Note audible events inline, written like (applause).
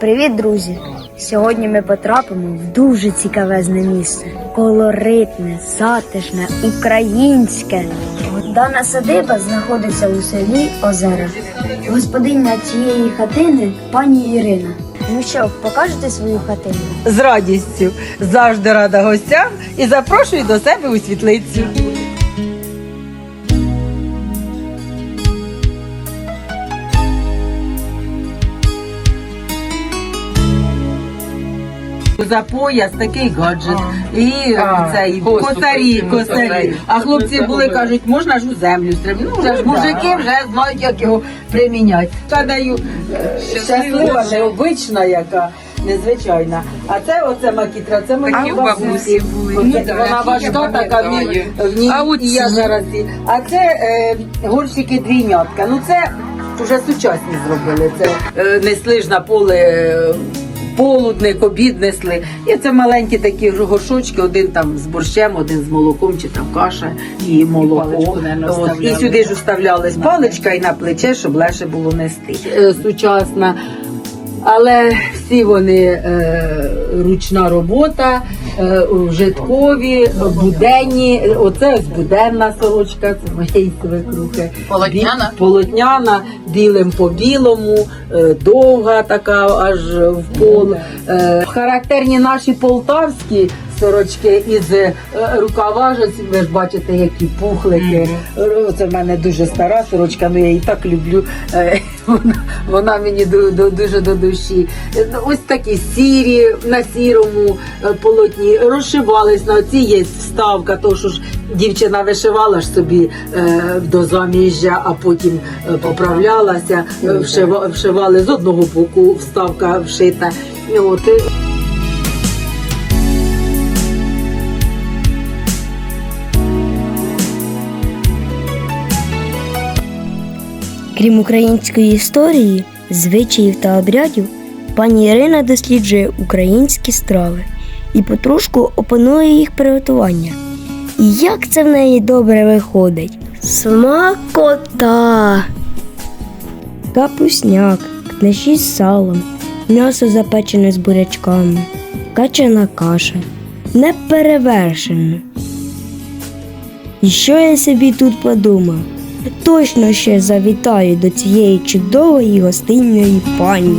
Привіт, друзі! Сьогодні ми потрапимо в дуже цікавезне місце. Колоритне, затишне, українське. Дана садиба знаходиться у селі Озера. Господиня цієї хатини пані Ірина. Ну що, покажете свою хатину? З радістю завжди рада гостям і запрошую до себе у світлицю. За пояс такий гаджет. І цей косарі, косарі. косарі. А хлопці були, кажуть, можна ж у землю стрибнути. Ну, вже ж Ну, мужики вже знають, як його приміняти. Гадаю, е, щаслива, необична яка. Незвичайна. А це оце макітра, це мої Такі бабусі були. Оце, Ну, вона важка, така в ній, в ній А і я зараз. і- А це е, горщики двійнятка. Ну це вже сучасні зробили. Це е, несли ж на поле. Полудник, обід несли. І це маленькі такі горшочки, один там з борщем, один з молоком, чи там каша і молоко. паличку, наверно, От, і сюди ж вставлялась паличка і на плече, щоб легше було нести. Е, Сучасна. Але всі вони е, ручна робота, е, житкові, буденні. Оце ось буденна сорочка, це моєї свекрухи. Полотняна? Полотняна, білим по білому, е, довга така аж в пол. Е, характерні наші полтавські сорочки із е, рукава, ви ж бачите, які пухлики. Це в мене дуже стара сорочка, але я її так люблю. Е, (laughs) Вона, мені ду- ду- дуже до душі. Е, Ось такі сірі на сірому е, полотні розшивались на цій є вставка, то що ж дівчина вишивала ж собі до заміжжя, а потім поправлялася, вшива- вшивали з одного боку вставка вшита. От, Крім української історії, звичаїв та обрядів, пані Ірина досліджує українські страви і потрошку опанує їх приготування. І як це в неї добре виходить? Смакота! Капусняк, книжі з салом, м'ясо запечене з бурячками, качана каша. Неперевершено. І що я собі тут подумав? Точно ще завітаю до цієї чудової гостинної пані.